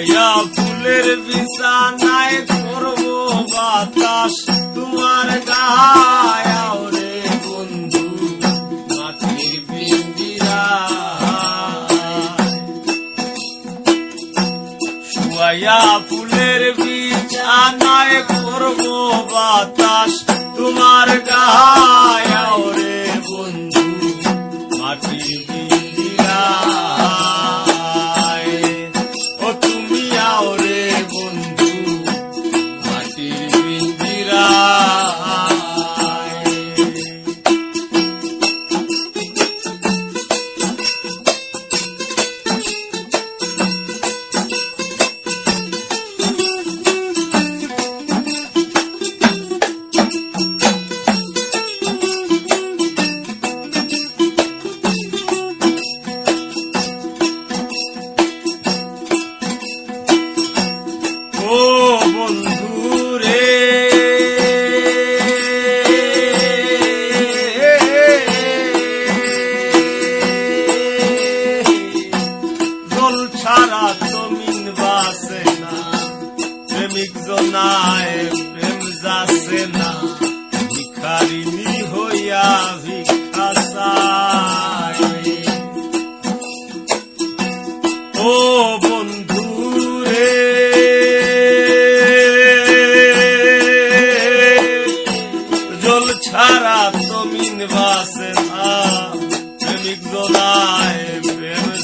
হইয়া ফুলের বিছানায় করব বাতাস। তোমার গায়াও রে বন্ধু, মাটির বিন্দিরা। শুয়াইয়া ফুলের বিছানায় করব বাতাস। তোমার গায়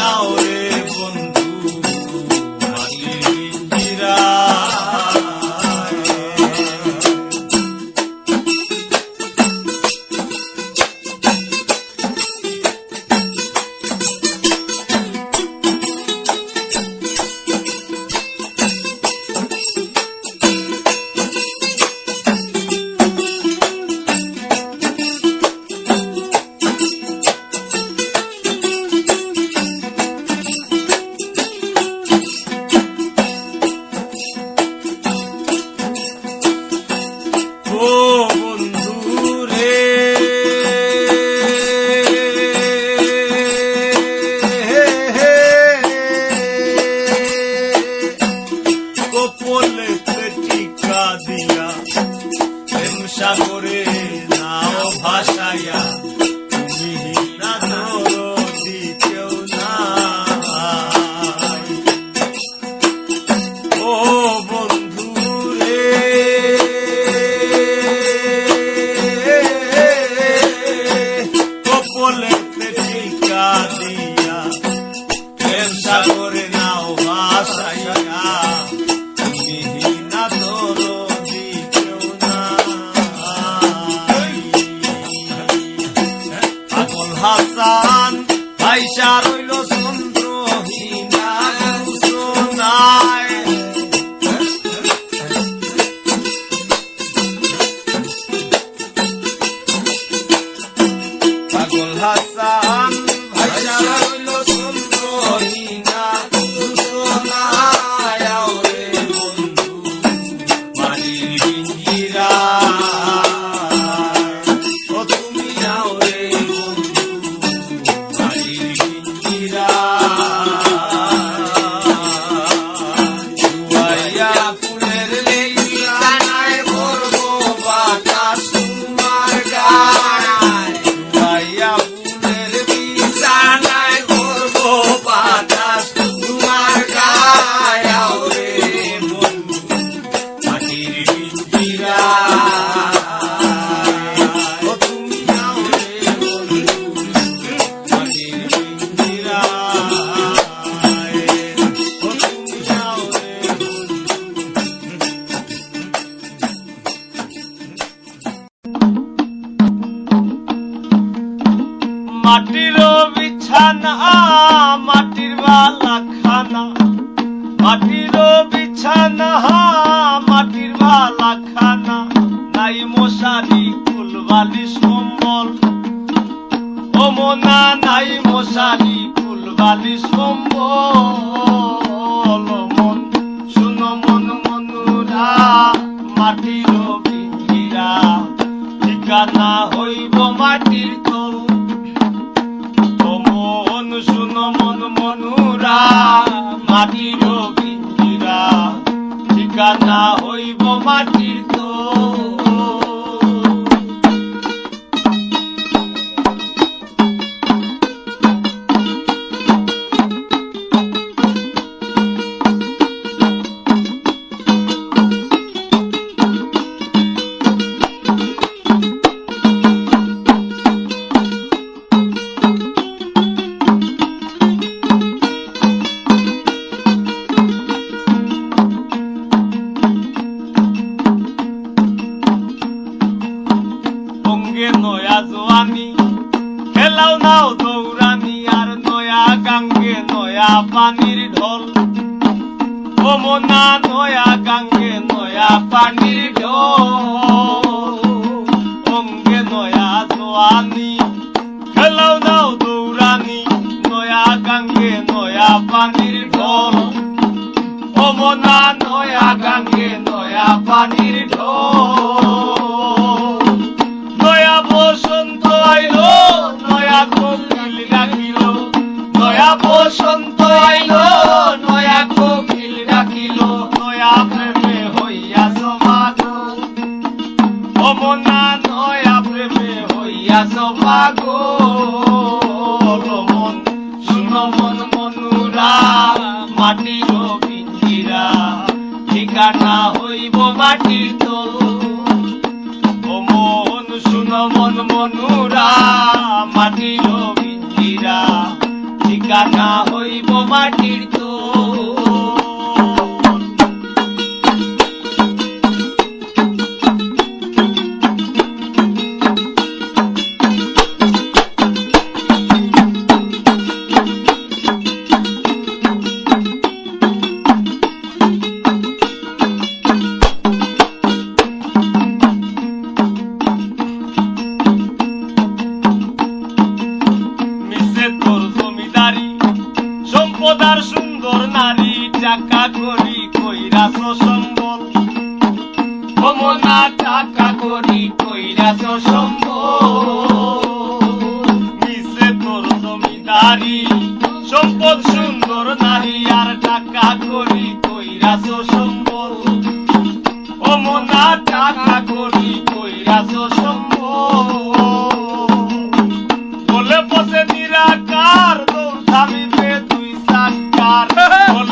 out. দিয়া প্রেম সাগরে নাও ভাসাইয়া মাটির বিছানা, মাটির বালা খানা। মাটির বিছানা, মাটির বালা খানা। নাই মশারি, ফুলবালি সম্বল। ও মোনা, নাই মশারি, ফুলবালি সম্বল। মন, শুনো মন মনুরা, মাটির ঠিকানা হইব মাটির যমুনা নয়া গাঙ্গে নয়া পানির ঢো নয়া বসন্ত আইল নয়া কোকিল ডাকিল। নয়া বসন্ত আইল নয়া কোকিল ডাকিল। নয়া প্রেমে হইয়া জমাগো যমুনা নয়া প্রেমে হইয়া জমাগো মাটির হইব মাটির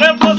reposar.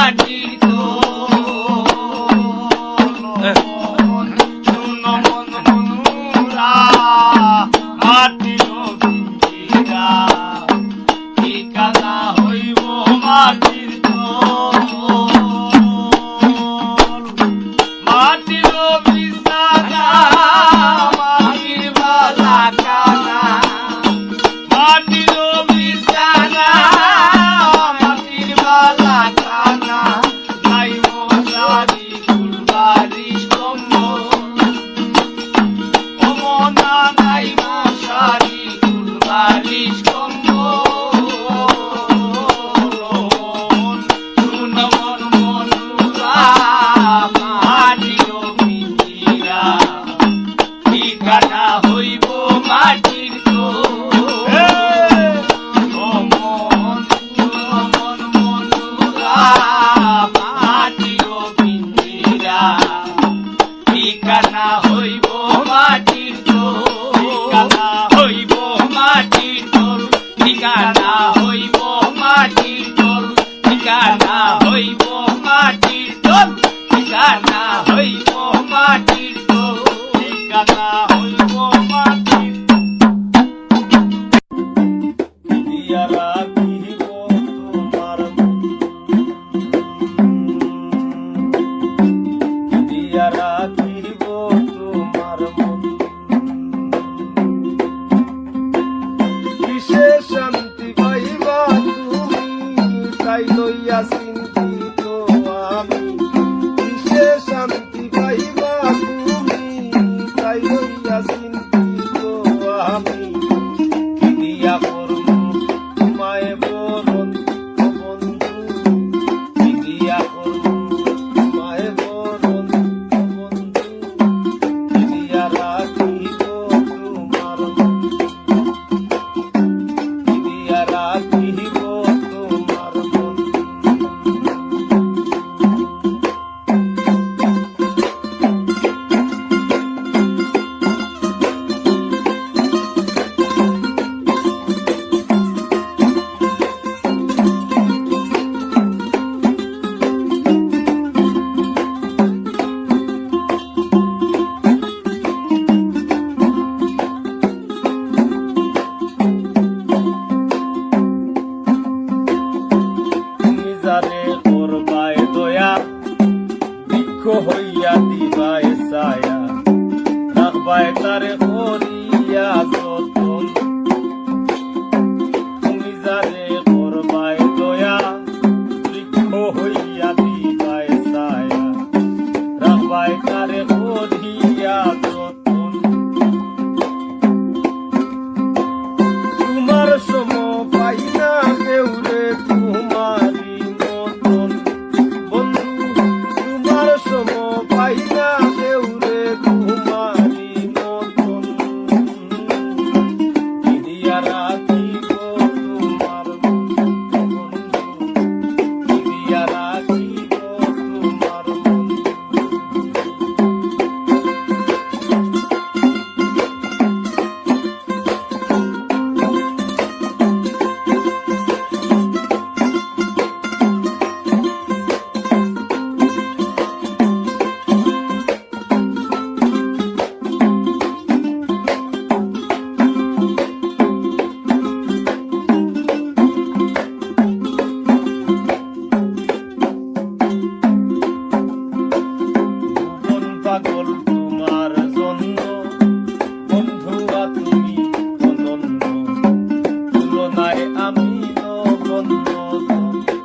মাটির Thank you.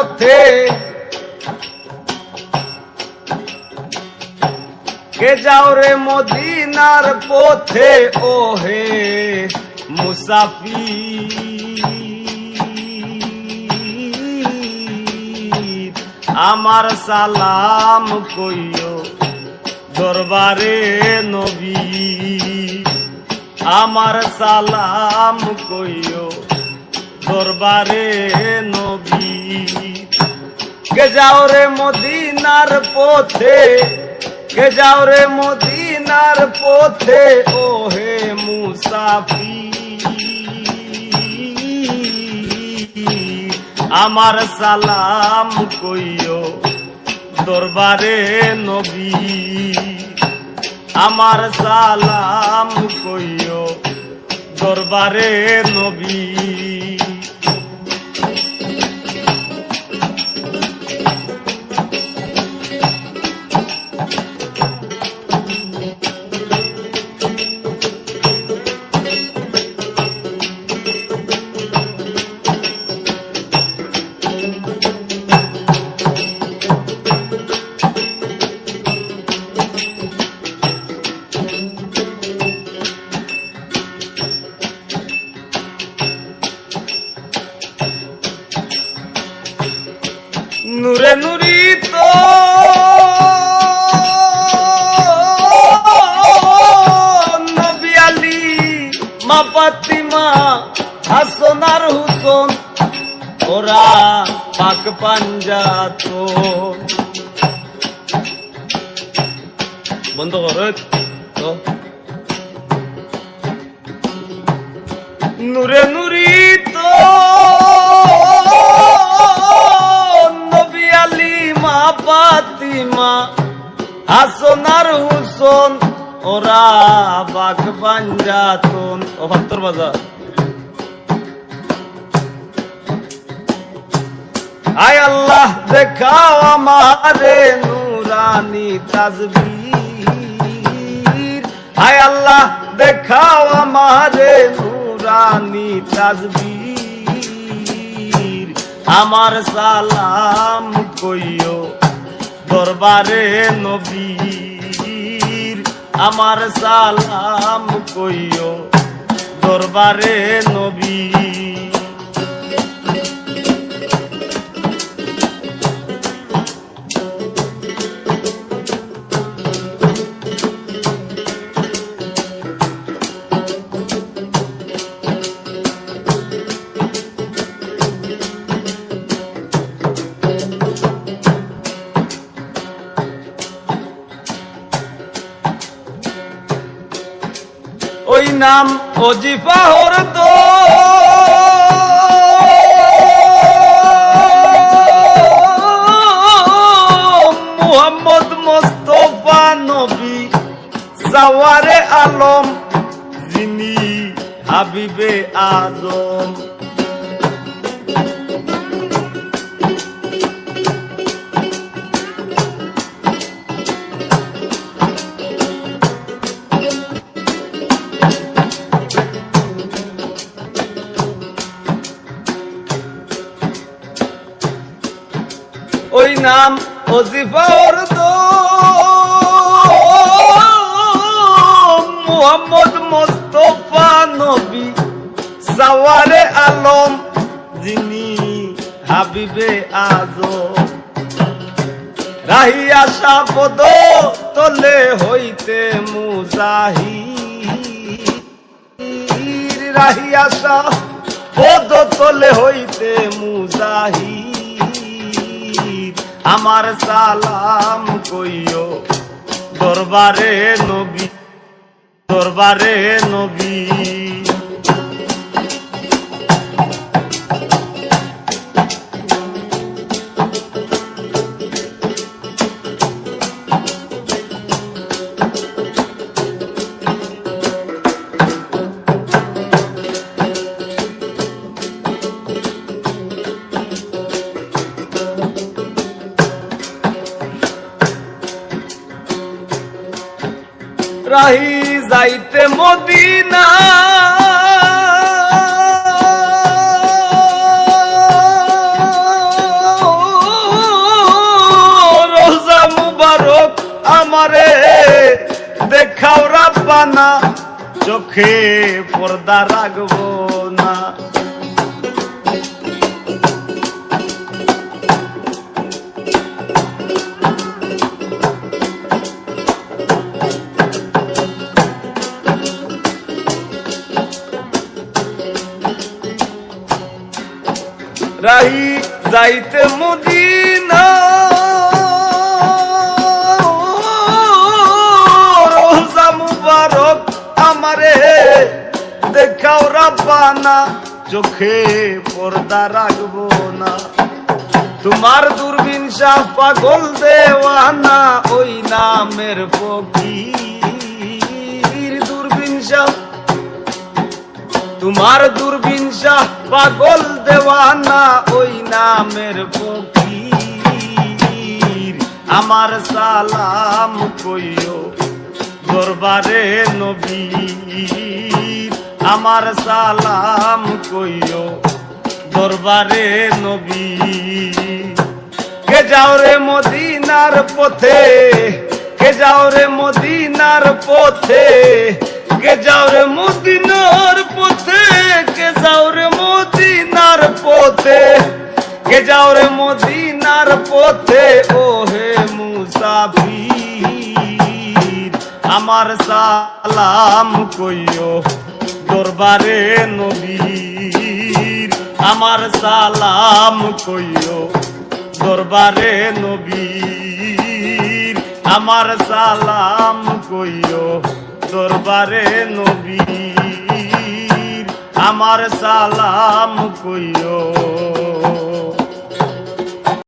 মধ্যে কে যাও রে মদিনার পথে? ও হে মুসাফি আমার সালাম কইও দরবারে নবী। আমার সালাম কইও দরবারে নবী। কে যাও রে মদিনার পথে? কে যাও রে মদিনার পথে? ও হে মুসাফি আমার সালাম কইও দরবারে নবী। আমার সালাম কইও দরবারে নবী। নূরে নুরি তো নবী আলী মা পাতিমা হাসন আর হুসন ওরা বাঘ পাঞ্জাতন ও ভাত্তর বাজার আয় আল্লাহ দেখাও আমারে নুরানি তাজবীর আয় আল্লাহ, দেখাও আমারে নুরানি তাজবীর। আমার সালাম কইও দরবারে নবীর। আমার সালাম কইও দরবারে নবী অজিফা হর তো। মুহাম্মদ মোস্তফা নবী সাওয়ারে আলম যিনি হাবিবে আজম। অজিফার তো মুহাম্মদ মোস্তফা নবী সাওয়ারে আলম যিনি হাবিবে আজম রাহি আশা পদ তলে হইতে মুজাহি রাহি আশা পদ তলে হইতে মুজাহি আমার সালাম কইও। দরবারে নবী দরবারে নবী। যাইতে মদিনা। রোজা মুবারক আমারে দেখাও রাব্বানা, চোখে পর্দা রাখব না। তোমার দূরবীন শাহ পাগল দেওয়ানা, ওই নামের ফকির। দূরবীন শাহ তোমার দূরবীন শাহ পাগল দেওয়ানা ওই নামের ফকির। আমার সালাম কইও দরবারে নবীর। আমার সালাম কইও দরবারে নবীর। কে যাও রে মদিনার পথে, কে যাও রে মদিনার পথে কে যাও মদিনার পথে? কে যাও মদিনার পথে? কে যাও মদিনার পথে? ও হে মুসাফির, আমার সালাম কইও দরবারে নবীর। আমার সালাম কইও দরবারে নবীর। আমার সালাম কইও দরবারে নবীর আমার সালাম কইও